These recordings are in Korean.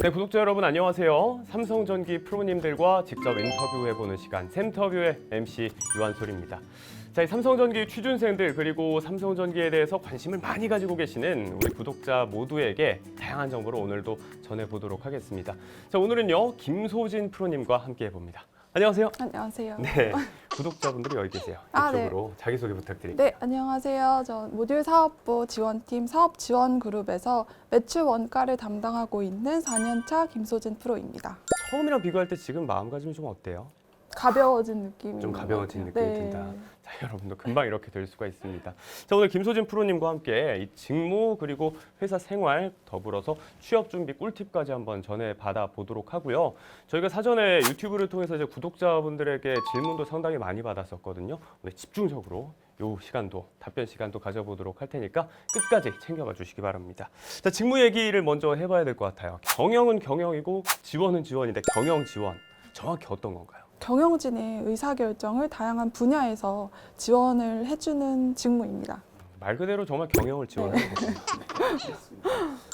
네, 구독자 여러분 안녕하세요. 삼성전기 프로님들과 직접 인터뷰해보는 시간 샘터뷰의 MC 유한솔입니다. 자, 이 삼성전기 취준생들 그리고 삼성전기에 대해서 관심을 많이 가지고 계시는 우리 구독자 모두에게 다양한 정보를 오늘도 전해보도록 하겠습니다. 자, 오늘은요 김소진 프로님과 함께해 봅니다. 안녕하세요. 안녕하세요. 네, 구독자분들이 여기 계세요. 아, 네. 이쪽으로 자기소개 부탁드립니다. 네, 안녕하세요. 저 모듈 사업부 지원팀 사업 지원 그룹에서 매출 원가를 담당하고 있는 4년차 김소진 프로입니다. 처음이랑 비교할 때 지금 마음가짐이 좀 어때요? 가벼워진 느낌이 좀 가벼워진. 느낌이 든다. 자, 여러분도 금방 이렇게 될 수가 있습니다. 자, 오늘 김소진 프로님과 함께 이 직무 그리고 회사 생활 더불어서 취업 준비 꿀팁까지 한번 전해 받아 보도록 하고요. 저희가 사전에 유튜브를 통해서 이제 구독자분들에게 질문도 상당히 많이 받았었거든요. 오늘 집중적으로 요 시간도 답변 시간도 가져보도록 할 테니까 끝까지 챙겨봐 주시기 바랍니다. 자, 직무 얘기를 먼저 해봐야 될 것 같아요. 경영은 경영이고 지원은 지원인데 경영 지원 정확히 어떤 건가요? 경영진의 의사결정을 다양한 분야에서 지원을 해주는 직무입니다. 말 그대로 정말 경영을 지원하는 거죠.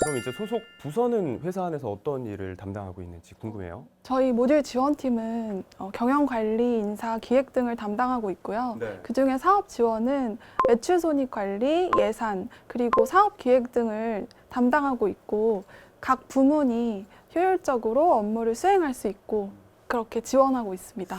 그럼 이제 소속 부서는 회사 안에서 어떤 일을 담당하고 있는지 궁금해요. 저희 모듈 지원팀은 어, 경영 관리, 인사, 기획 등을 담당하고 있고요. 네. 그중에 사업 지원은 매출 손익 관리, 예산, 그리고 사업 기획 등을 담당하고 있고 각 부문이 효율적으로 업무를 수행할 수 있고 그렇게 지원하고 있습니다.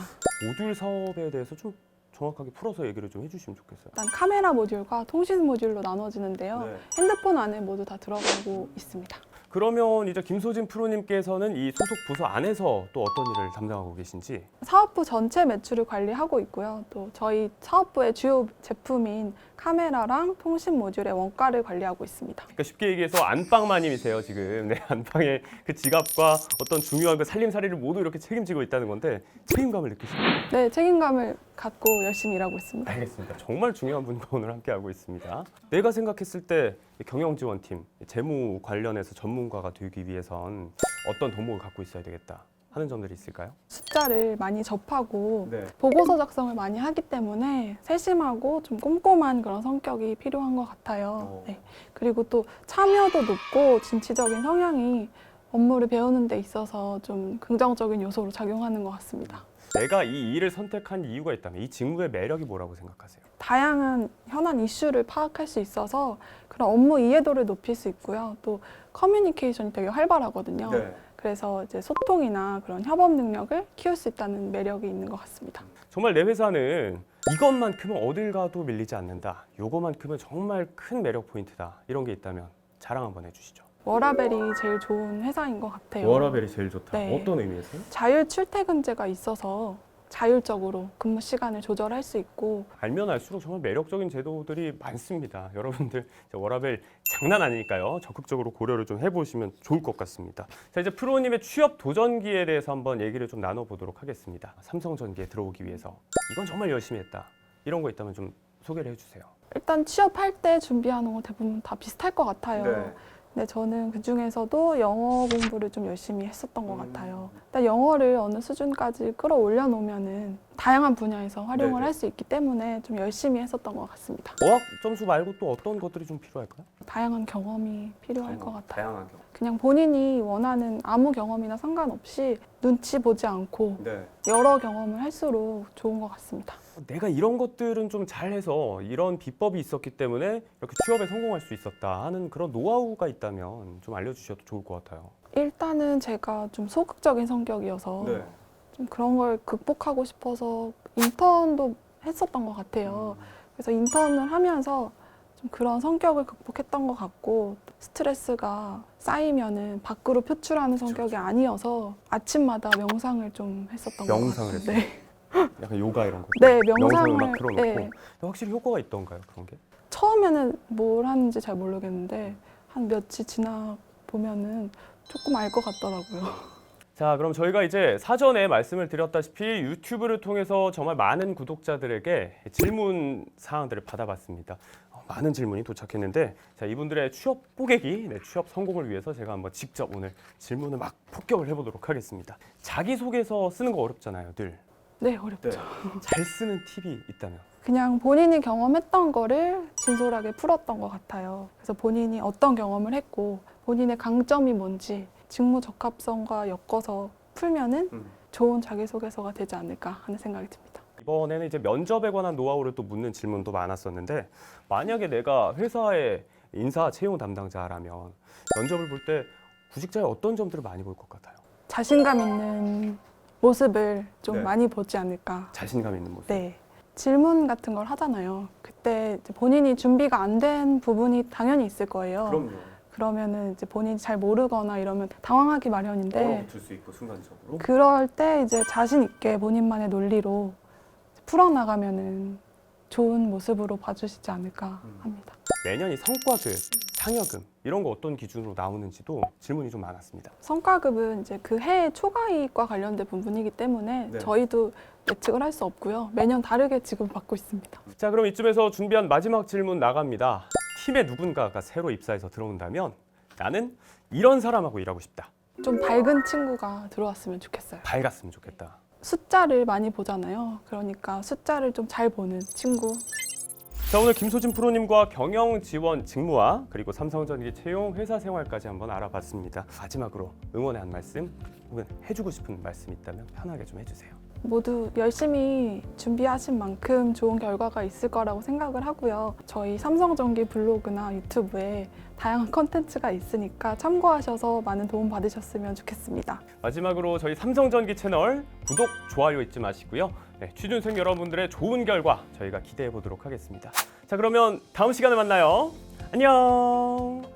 모듈 사업에 대해서 좀 정확하게 풀어서 얘기를 좀 해주시면 좋겠어요. 일단 카메라 모듈과 통신 모듈로 나눠지는데요. 네. 핸드폰 안에 모두 다 들어가고 있습니다. 그러면 이제 김소진 프로님께서는 이 소속 부서 안에서 또 어떤 일을 담당하고 계신지 사업부 전체 매출을 관리하고 있고요. 또 저희 사업부의 주요 제품인 카메라랑 통신 모듈의 원가를 관리하고 있습니다. 그러니까 쉽게 얘기해서 안방마님이세요 지금 네 안방의 그 지갑과 어떤 중요한 그 살림살이를 모두 이렇게 책임지고 있다는 건데 책임감을 느끼시죠? 네, 책임감을 갖고 열심히 일하고 있습니다. 알겠습니다. 정말 중요한 분과 오늘 함께 하고 있습니다. 내가 생각했을 때이 경영지원팀 재무 관련해서 전문가가 되기 위해선 어떤 덕목을 갖고 있어야 되겠다 하는 점들이 있을까요? 숫자를 많이 접하고 네. 보고서 작성을 많이 하기 때문에 세심하고 좀 꼼꼼한 그런 성격이 필요한 것 같아요. 어. 네. 그리고 또 참여도 높고 진취적인 성향이 업무를 배우는 데 있어서 좀 긍정적인 요소로 작용하는 것 같습니다. 내가 이 일을 선택한 이유가 있다면 이 직무의 매력이 뭐라고 생각하세요? 다양한 현안 이슈를 파악할 수 있어서 그런 업무 이해도를 높일 수 있고요. 또 커뮤니케이션이 되게 활발하거든요. 그래서 이제 소통이나 그런 협업 능력을 키울 수 있다는 매력이 있는 것 같습니다. 정말 내 회사는 이것만큼은 어딜 가도 밀리지 않는다. 요거만큼은 정말 큰 매력 포인트다. 이런 게 있다면 자랑 한번 해주시죠. 워라벨이 제일 좋은 회사인 것 같아요. 워라벨이 제일 좋다. 네. 어떤 의미에서 요? 자율 출퇴근제가 있어서 자율적으로 근무 시간을 조절할 수 있고 알면 알수록 정말 매력적인 제도들이 많습니다. 여러분들 이제 워라벨 장난 아니니까요. 적극적으로 고려를 좀 해보시면 좋을 것 같습니다. 자 이제 프로님의 취업 도전기에 대해서 한번 얘기를 좀 나눠보도록 하겠습니다. 삼성전기에 들어오기 위해서 이건 정말 열심히 했다. 이런 거 있다면 좀 소개를 해주세요. 일단 취업할 때 준비하는 거 대부분 다 비슷할 것 같아요. 네. 근데 저는 그 중에서도 영어 공부를 좀 열심히 했었던 것 음. 같아요. 일단 영어를 어느 수준까지 끌어올려 놓으면은 다양한 분야에서 활용을 네네. 할 수 있기 때문에 좀 열심히 했었던 것 같습니다. 어학 점수 말고 또 어떤 것들이 좀 필요할까요? 다양한 경험이 필요할 것 같아요. 다양한 경험. 그냥 본인이 원하는 아무 경험이나 상관없이 눈치 보지 않고 네. 여러 경험을 할수록 좋은 것 같습니다. 내가 이런 것들은 좀 잘해서 이런 비법이 있었기 때문에 이렇게 취업에 성공할 수 있었다 하는 그런 노하우가 있다면 좀 알려주셔도 좋을 것 같아요. 일단은 제가 좀 소극적인 성격이어서 네. 좀 그런 걸 극복하고 싶어서 인턴도 했었던 것 같아요. 그래서 인턴을 하면서 좀 그런 성격을 극복했던 것 같고 스트레스가 쌓이면은 밖으로 표출하는 성격이 아니어서 아침마다 명상을 좀 했었던 것 명상을 같아요. 했어요? 네. 약간 요가 이런 거. 네, 명상을 막 틀어놓고. 네. 근데 확실히 효과가 있던가요 그런 게? 처음에는 뭘 하는지 잘 모르겠는데 한 며칠 지나 보면은 조금 알 것 같더라고요. 자, 그럼 저희가 이제 사전에 말씀을 드렸다시피 유튜브를 통해서 정말 많은 구독자들에게 질문 사항들을 받아봤습니다. 어, 많은 질문이 도착했는데, 자, 이분들의 취업 뽀개기, 네, 취업 성공을 위해서 제가 한번 직접 오늘 질문을 막 폭격을 해보도록 하겠습니다. 자기소개서 쓰는 거 어렵잖아요, 늘. 네, 어렵죠. 잘 쓰는 팁이 있다면? 그냥 본인이 경험했던 거를 진솔하게 풀었던 것 같아요. 그래서 본인이 어떤 경험을 했고 본인의 강점이 뭔지 직무 적합성과 엮어서 풀면은 음. 좋은 자기소개서가 되지 않을까 하는 생각이 듭니다. 이번에는 이제 면접에 관한 노하우를 또 묻는 질문도 많았었는데 만약에 내가 회사의 인사 채용 담당자라면 면접을 볼 때 구직자의 어떤 점들을 많이 볼 것 같아요? 자신감 있는 모습을 좀 네. 많이 보지 않을까. 자신감 있는 모습. 네. 질문 같은 걸 하잖아요. 그때 이제 본인이 준비가 안 된 부분이 당연히 있을 거예요. 그럼요. 그러면은 이제 본인이 잘 모르거나 이러면 당황하기 마련인데 수 있고 순간적으로. 그럴 때 이제 자신 있게 본인만의 논리로 풀어나가면은 좋은 모습으로 봐주시지 않을까 음. 합니다. 매년 이 성과급, 상여금 이런 거 어떤 기준으로 나오는지도 질문이 좀 많았습니다. 성과급은 이제 그 해의 초과이익과 관련된 부분이기 때문에 네. 저희도 예측을 할 수 없고요. 매년 다르게 지급받고 있습니다. 자, 그럼 이쯤에서 준비한 마지막 질문 나갑니다. 팀에 누군가가 새로 입사해서 들어온다면 나는 이런 사람하고 일하고 싶다. 좀 밝은 친구가 들어왔으면 좋겠어요. 밝았으면 좋겠다. 숫자를 많이 보잖아요. 그러니까 숫자를 좀 잘 보는 친구. 자, 오늘 김소진 프로님과 경영 지원 직무와 그리고 삼성전기 채용 회사 생활까지 한번 알아봤습니다. 마지막으로 응원의 한 말씀 혹은 해주고 싶은 말씀 있다면 편하게 좀 해주세요. 모두 열심히 준비하신 만큼 좋은 결과가 있을 거라고 생각을 하고요. 저희 삼성전기 블로그나 유튜브에 다양한 컨텐츠가 있으니까 참고하셔서 많은 도움 받으셨으면 좋겠습니다. 마지막으로 저희 삼성전기 채널 구독, 좋아요 잊지 마시고요. 네, 취준생 여러분들의 좋은 결과 저희가 기대해 보도록 하겠습니다. 자, 그러면 다음 시간에 만나요. 안녕.